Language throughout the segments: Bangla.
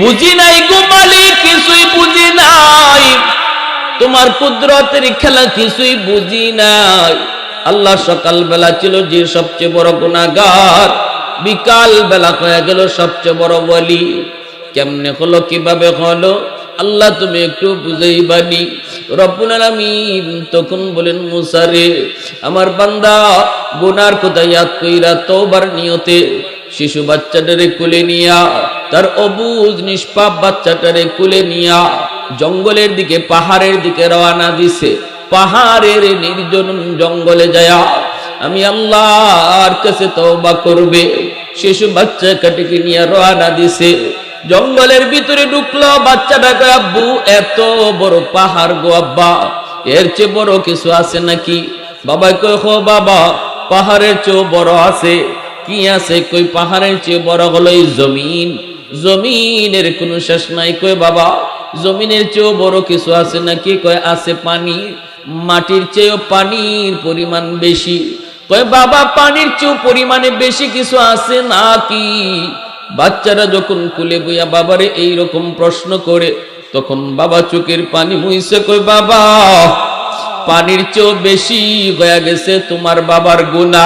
বুঝি নাই গো মালিক, কিছুই বুঝি নাই। তোমার কুদরতের খেলা কিছুই বুঝি নাই। আল্লাহ সকাল বেলা ছিল যে সবচেয়ে বড় গুণাগার বিকাল বেলা হয়ে গেল সবচেয়ে বড় বলি কেমনে হলো, কীভাবে হলো? আল্লাহ তুমি একটু বুঝেই বানি রব্বুল আলামিন তখন বলেন মুসারে আমার বান্দা বোনার কথা ইয়াদ কইরা তওবার নিয়তে শিশু বাচ্চাটারে কুলে নিয়া, তার অবুজ নিষ্পাপ বাচ্চাটারে কুলে নিয়া জঙ্গলের দিকে, পাহাড়ের দিকে রওনা দিছে। পাহাড়ের নির্জন জঙ্গলে যায়া আমি আল্লাহর কাছে তওবা করবে। শিশু বাচ্চা কাটিকে নিয়ে রওনা দিছে। জঙ্গলের ভিতরে ঢুকলো বাচ্চাটাকে আব্বু, এত বড় পাহাড় গো আব্বা, এর চেয়ে বড় কিছু আছে নাকি? বাবা কই হো বাবা, পাহাড়ের চেয়েও বড় আছে। কি আছে? কই পাহাড়ের চেয়ে বড় হলো এই জমিন। জমিনের কোনো শেষ নাই। কই বাবা, জমিনের চেয়েও বড় কিছু আছে নাকি? কয়, আছে পানি, মাটির চেয়েও পানির পরিমাণ বেশি। কয়, বাবা, পানির চেয়েও পরিমাণে বেশি কিছু আছে নাকি? বাচ্চারা যখন কুলে বইয়া বাবারে এই রকম প্রশ্ন করে, তখন বাবা চোখের পানি মুইছে কই বাবা, পানির চেয়েও বেশি হয়ে গেছে তোমার বাবার গুণা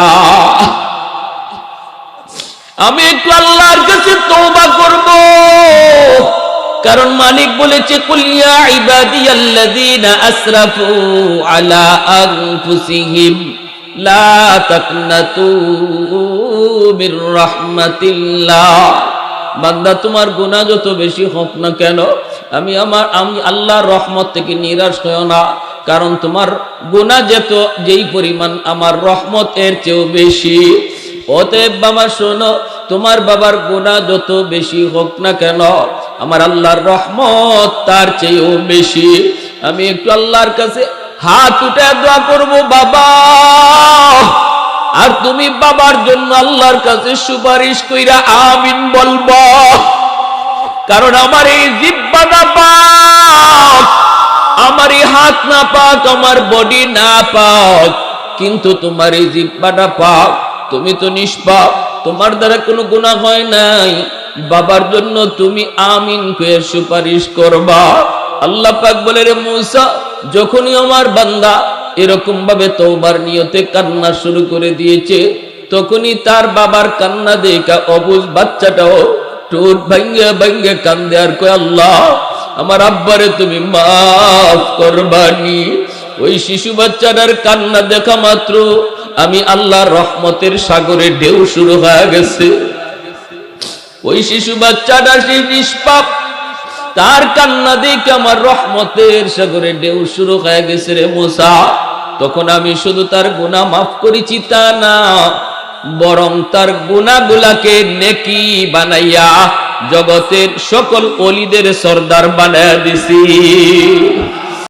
আমি একটু আল্লাহর কাছে তওবা করব। কারণ মালিক বলেছে কুলিয়া ইবাদিয়াল্লাযীনা আসরাফু আলা আনফুসিহিম। লা তাকনাতু মির রাহমাতিল্লাহ। বান্দা, তোমার গুনাহ যত বেশি হোক না কেন, আমি আমার, আমি আল্লাহর রহমত থেকে নিরাশ হও না। কারণ তোমার গুনাহ যেত, যেই পরিমাণ আমার রহমত এর চেয়েও বেশি। অতএব বাবা, শোনো, তোমার বাবার গুণা যত বেশি হোক না কেন, আমার আল্লাহর রহমত তার চেয়েও বেশি। আমি একটু আল্লাহর কাছে হাত উঠে দোয়া করব, বাবা। আর তুমি বাবার জন্য আল্লাহর কাছে সুপারিশ কইরা আমিন বলব। কারণ আমার এই জিব্বা না পাক, আমার এই হাত না পাক, আমার বডি না পাক। কিন্তু তোমার এই জিব্বাটা পাক, তুমি তো নিষ্পাপ, তোমার দ্বারা কোনো গুনাহ হয় নাই। বাবার জন্য তুমি আমিন কয়ে সুপারিশ করবা। আল্লাহ পাক বলে, রে মূসা যখনই আমার বান্দা এরকম ভাবে তওবার নিয়তে কান্না শুরু করে দিয়েছে, তখনই তার বাবার কান্না দেখা অবুজ বাচ্চাটাও ঠোঁট ভাঙ্গে ভাঙ্গে কান্দে আর কয়, আল্লাহ, আমার আব্বারে তুমি মাফ করবানি। ওই শিশু বাচ্চাটার কান্না দেখা মাত্র আমি আল্লাহর রহমতের সাগরে ঢেউ শুরু হয়ে গেছে। ওই শিশু বাচ্চাটা সেই নিষ্পাপ তার কান্না দেখে আমার রহমতের সাগরে ঢেউ শুরু হয়ে গেছে রে মোসা। তখন আমি শুধু তার গুণা মাফ করেছি তা না, বরং তার গুণাগুলাকে নেকি বানাইয়া জগতের সকল অলিদের সর্দার বানাইয়া দিছি।